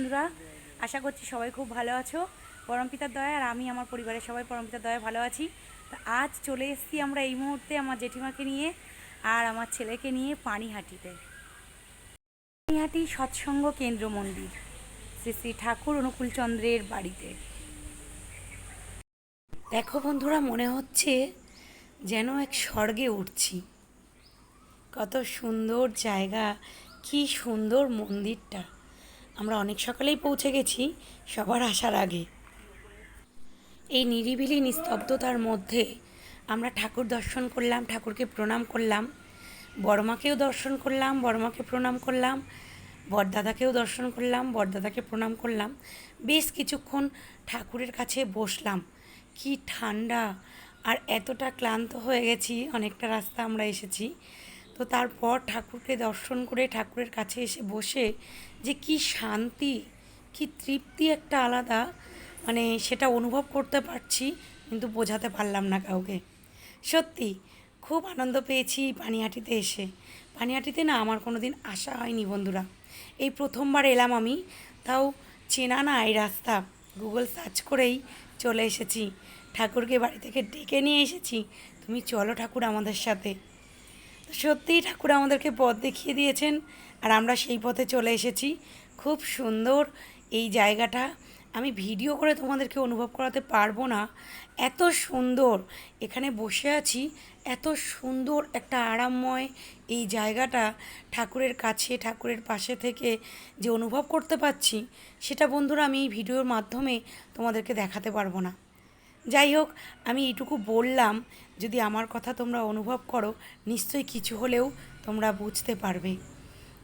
বন্ধুরা, আশা করছি সবাই খুব ভালো আছো। পরমপিতার দয়া আর আমি, আমার পরিবারের সবাই পরমপিতার দয়া ভালো আছি। তো আজ চলে এসেছি আমরা এই মুহূর্তে আমার জেঠিমাকে নিয়ে আর আমার ছেলেকে নিয়ে পানিহাটিতে। পানিহাটি সৎসঙ্গ কেন্দ্র মন্দির, শ্রী শ্রী ঠাকুর অনুকূলচন্দ্রের বাড়িতে। দেখো বন্ধুরা, মনে হচ্ছে যেন এক স্বর্গে উঠছি। কত সুন্দর জায়গা, কি সুন্দর মন্দিরটা। আমরা অনেক সকালেই পৌঁছে গেছি সবার আসার আগে। এই নিরিবিলি নিস্তব্ধতার মধ্যে আমরা ঠাকুর দর্শন করলাম, ঠাকুরকে প্রণাম করলাম, বড়মাকেও দর্শন করলাম, বড়মাকে প্রণাম করলাম বরদাদাকেও দর্শন করলাম বরদাদাকে প্রণাম করলাম। বেশ কিছুক্ষণ ঠাকুরের কাছে বসলাম। কি ঠান্ডা! আর এতটা ক্লান্ত হয়ে গেছি, অনেকটা রাস্তা আমরা এসেছি। তো তারপর ঠাকুরকে দর্শন করে ঠাকুরের কাছে এসে বসে যে কি শান্তি, কি তৃপ্তি একটা আলাদা। মানে সেটা অনুভব করতে পারছি, কিন্তু বোঝাতে পারলাম না কাউকে। সত্যি, খুব আনন্দ পেয়েছি পানিহাটিতে এসে। পানিহাটিতে না আমার কোনো দিন আসা হয়নি বন্ধুরা। এই প্রথমবার এলাম আমি, তাও চেনা না এই রাস্তা। গুগল সার্চ করেই চলে এসেছি। ঠাকুরকে বাড়ি থেকে ডেকে নিয়ে এসেছি। তুমি চলো ঠাকুর আমাদের সাথে। সত্যিই ঠাকুর আমাদেরকে পথ দেখিয়ে দিয়েছেন, আর আমরা সেই পথে চলে এসেছি। খুব সুন্দর এই জায়গাটা। আমি ভিডিও করে তোমাদেরকে অনুভব করাতে পারব না। এত সুন্দর। এখানে বসে আছি, এত সুন্দর একটা আরামময় এই জায়গাটা, ঠাকুরের কাছে, ঠাকুরের পাশে থেকে যে অনুভব করতে পারছি, সেটা বন্ধুরা আমি এই ভিডিওর মাধ্যমে তোমাদেরকে দেখাতে পারব না। যাই হোক, আমি এইটুকু বললাম, যদি আমার কথা তোমরা অনুভব করো, নিশ্চয়ই কিছু হলেও তোমরা বুঝতে পারবে।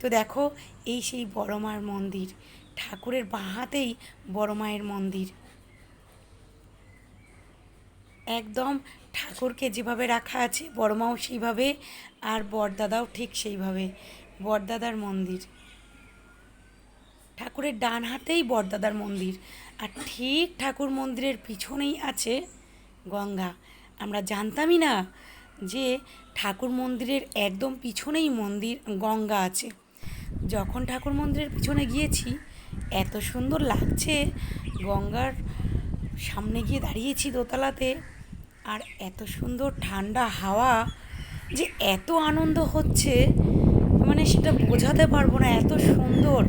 তো দেখো, এই সেই বড় মার মন্দির, ঠাকুরের বাঁহাতেই বড় মায়ের মন্দির। একদম ঠাকুরকে যেভাবে রাখা আছে বড় মাও সেইভাবে, আর বরদাদাও ঠিক সেইভাবে বরদাদার মন্দির। ঠাকুরের ডান হাতেই বরদাদার মন্দির। আর ঠিক ঠাকুর মন্দিরের পিছনেই আছে গঙ্গা। আমরা জানতামই না যে ঠাকুর মন্দিরের একদম পিছনেই মন্দির গঙ্গা আছে। যখন ঠাকুর মন্দিরের পিছনে গিয়েছি, এত সুন্দর লাগছে। গঙ্গার সামনে গিয়ে দাঁড়িয়েছি দোতলাতে আর এত সুন্দর ঠান্ডা হাওয়া যে এত আনন্দ হচ্ছে মানে সেটা বোঝাতে পারব না। এত সুন্দর।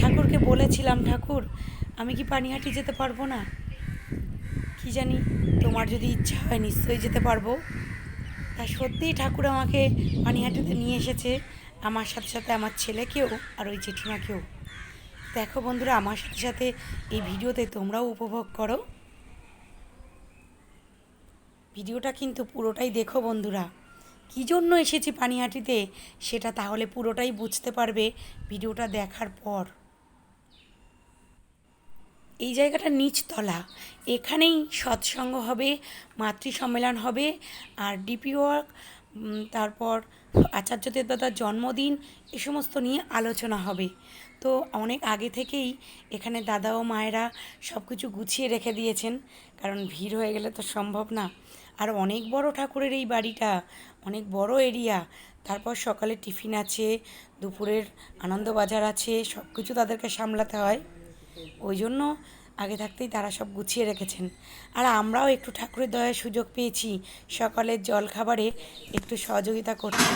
ঠাকুরকে বলেছিলাম, ঠাকুর আমি কি পানিহাটি যেতে পারব না? কি জানি, তোমার যদি ইচ্ছা হয় নিশ্চয়ই যেতে পারব। তা সত্যিই ঠাকুর আমাকে পানিহাটিতে নিয়ে এসেছে, আমার সাথে সাথে আমার ছেলেকেও আর ওই জেঠিমাকেও দেখো বন্ধুরা, আমার সাথে সাথে এই ভিডিওতে তোমরাও উপভোগ করো। ভিডিওটা কিন্তু পুরোটাই দেখো বন্ধুরা। কী জন্য এসেছি পানিহাটিতে, সেটা তাহলে পুরোটাই বুঝতে পারবে ভিডিওটা দেখার পর। এই জায়গাটা নিচতলা এখানেই সৎসঙ্গ হবে মাতৃ সম্মেলন হবে, আর ডিপি ওয়ার্ক তারপর আচার্য দেবদাদার জন্মদিন, এ সমস্ত নিয়ে আলোচনা হবে। তো অনেক আগে থেকেই এখানে দাদা ও মায়েরা সব কিছু গুছিয়ে রেখে দিয়েছেন, কারণ ভিড় হয়ে গেলে তো সম্ভব না। আর অনেক বড় ঠাকুরের এই বাড়িটা, অনেক বড় এরিয়া, তারপর সকালে টিফিন আছে, দুপুরের আনন্দবাজার আছে সব কিছু তাদেরকে সামলাতে হয়। ওই জন্য আগে থাকতেই তারা সব গুছিয়ে রেখেছেন। আর আমরাও একটু ঠাকুরের দয়ার সুযোগ পেয়েছি। সকালের জল খাবারে একটু সহযোগিতা করছি।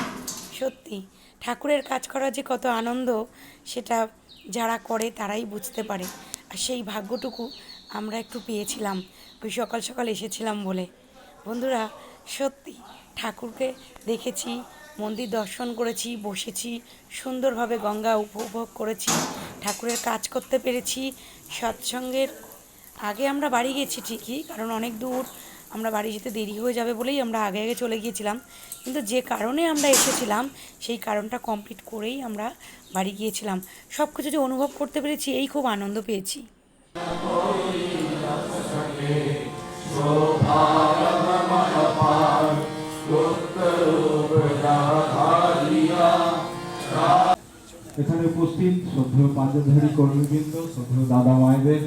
সত্যি, ঠাকুরের কাজ করা যে কত আনন্দ, সেটা যারা করে তারাই বুঝতে পারে। আর সেই ভাগ্যটুকু আমরা একটু পেয়েছিলাম। ওই সকাল সকাল এসেছিলাম বলে। বন্ধুরা, সত্যি, ঠাকুরকে দেখেছি মন্দির দর্শন করেছি, বসেছি, সুন্দরভাবে গঙ্গা উপভোগ করেছি, ঠাকুরের কাজ করতে পেরেছি, সৎসঙ্গের আগে আমরা বাড়ি গেছি ঠিকই, কারণ অনেক দূর আমরা বাড়ি যেতে দেরি হয়ে যাবে বলেই আমরা আগে আগে চলে গিয়েছিলাম। কিন্তু যে কারণে আমরা এসেছিলাম, সেই কারণটা কমপ্লিট করেই আমরা বাড়ি গিয়েছিলাম। সব কিছু যে অনুভব করতে পেরেছি, এই খুব আনন্দ পেয়েছি। এখানে উপস্থিত শ্রদ্ধেয় পাঞ্জাধারী কর্মীবৃন্দ শ্রদ্ধেয় দাদা মায়েদের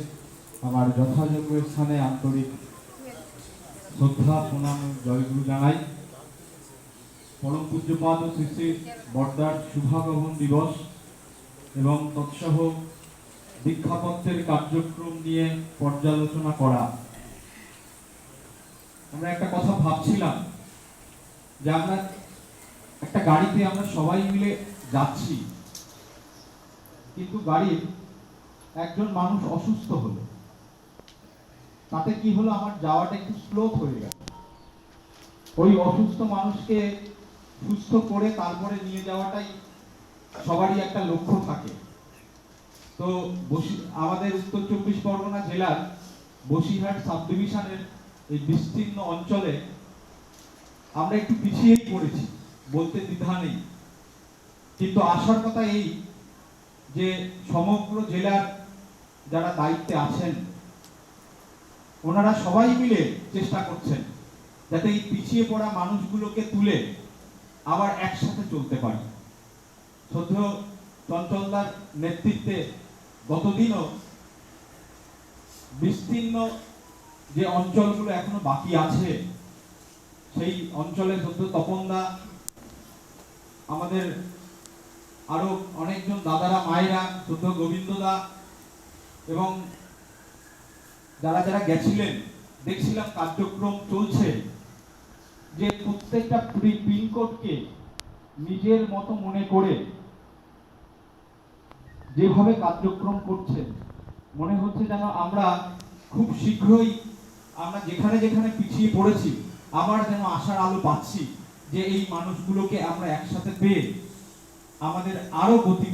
আমার যথাযোগ্য স্থানে আন্তরিক শ্রদ্ধা, প্রণাম, জয়গুরু জানাই। পরম পূজ্যপাদ শ্রী শ্রী বর্দার শুভাগমন দিবস এবং তৎসহ দীক্ষাপত্রের কার্যক্রম নিয়ে পর্যালোচনা করা। আমরা একটা কথা ভাবছিলাম যে আমরা একটা গাড়িতে আমরা সবাই মিলে যাচ্ছি। কিন্তু গাড়ির একজন মানুষ অসুস্থ হলো। তাতে কি হলো? আমার যাওয়াটা একটু স্লো হয়ে গেল। ওই অসুস্থ মানুষকে সুস্থ করে তারপরে নিয়ে যাওয়াটাই সবারই একটা লক্ষ্য থাকে। তো বসি, আমাদের উত্তর চব্বিশ পরগনা জেলার বসিরহাট সাব ডিভিশনের এই বিস্তীর্ণ অঞ্চলে আমরা একটু পিছিয়েই পড়েছি, বলতে দ্বিধা নেই। কিন্তু আসার কথা এই যে সমগ্র জেলার যারা দায়িত্বে আছেন, ওনারা সবাই মিলে চেষ্টা করছেন যাতে এই পিছিয়ে পড়া মানুষগুলোকে তুলে আবার একসাথে চলতে পারে। শ্রদ্ধেয় চঞ্চলদার নেতৃত্বে গতদিনও বিস্তীর্ণ যে অঞ্চলগুলো এখনও বাকি আছে, সেই অঞ্চলে শ্রদ্ধ তপনদা আমাদের আরও অনেকজন দাদারা, মায়েরা, শুদ্ধ গোবিন্দদা এবং যারা যারা গেছিলেন, দেখছিলাম কার্যক্রম চলছে যে প্রত্যেকটা পিনকোডকে নিজের মতো মনে করে যেভাবে কার্যক্রম করছেন, মনে হচ্ছে যেন আমরা খুব শীঘ্রই আমরা যেখানে যেখানে পিছিয়ে পড়েছি, আবার যেন আশার আলো পাচ্ছি যে এই মানুষগুলোকে আমরা একসাথে পেয়ে আমাদের আরও গতি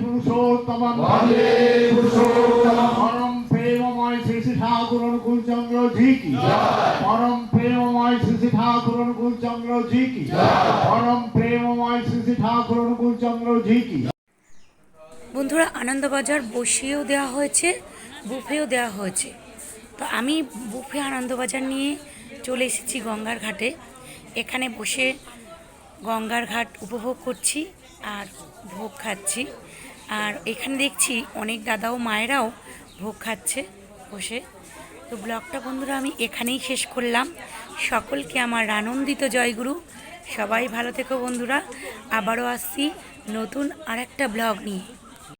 পুরুষোত্তমম পরম প্রেমময় শ্রী ঠাকুর অনুকূল জি কি পরম প্রেমময় শ্রী ঠাকুর জি কি বন্ধুরা, আনন্দবাজার বসিয়েও দেওয়া হয়েছে, বুফেও দেওয়া হয়েছে। তো আমি বুফে আনন্দবাজার নিয়ে চলে এসেছি গঙ্গার ঘাটে। এখানে বসে গঙ্গার ঘাট উপভোগ করছি আর ভোগ খাচ্ছি। আর এখানে দেখছি অনেক দাদা ও মায়েরাও ভোগ খাচ্ছে বসে। তো ব্লগটা বন্ধুরা আমি এখানেই শেষ করলাম। সকলকে আমার আনন্দিত জয়গুরু। সবাই ভালো থেকো বন্ধুরা। আবারও আসছি নতুন আর একটা ব্লগ নিয়ে।